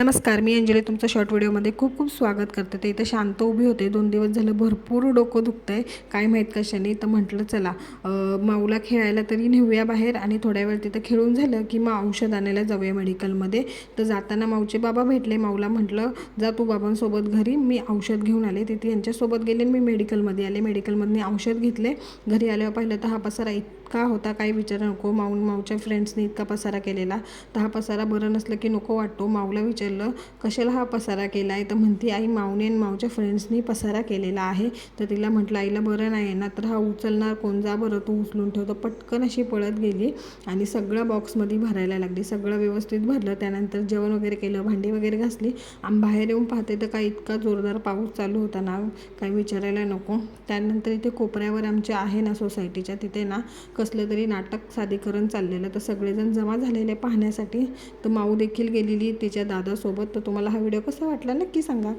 नमस्कार मी अंजली तुमचं शॉर्ट व्हिडिओमध्ये खूप खूप स्वागत करते. ते इथं शांत उभी होते. दोन दिवस झालं भरपूर डोकं दुखतं आहे काय माहीत कशाने? तर म्हटलं चला माऊला खेळायला तरी नेऊया बाहेर आणि थोड्या वेळ तिथं खेळून झालं की मग औषध आणायला जाऊया मेडिकलमध्ये तर जाताना माऊचे बाबा भेटले. माऊला म्हटलं जा तू बाबांसोबत घरी. मी औषध घेऊन आले. तिथे यांच्यासोबत गेले आणि मी मेडिकलमध्ये आले. मेडिकलमधून औषध घेतले. घरी आल्यावर पाहिलं तर हा पसारा इतका होता काही विचार नको. माऊ माऊच्या फ्रेंड्सनी इतका पसारा केलेला. तर हा पसारा बरं नसलं की नको वाटतो. माऊला विचारलं कशाला हा पसारा केला आहे तर म्हणते आई माऊने आणि माऊच्या फ्रेंड्सनी पसारा केलेला आहे. तर तिला म्हटलं आईला बरं नाही आहे ना तर हा उचलणार कोण? जा बरं तू उचलून ठेवतो पटकन अशी पळत गेली आणि सगळं बॉक्समध्ये भरायला लागली. सगळं व्यवस्थित भरलं. त्यानंतर जेवण वगैरे केलं भांडी वगैरे घासली आणि बाहेर येऊन पाहते तर काय इतका जोरदार पाऊस चालू होता ना काही विचारायला नको. त्यानंतर इथे कोपऱ्यावर आमच्या आहे ना सोसायटीच्या तिथे ना कसलं तरी नाटक साधीकरण चाललेलं तर सगळेजण जमा झालेले पाहण्यासाठी. तर माऊ देखील गेलेली तिच्या दादासोबत. तर तुम्हाला हा व्हिडिओ कसा वाटला नक्की सांगा.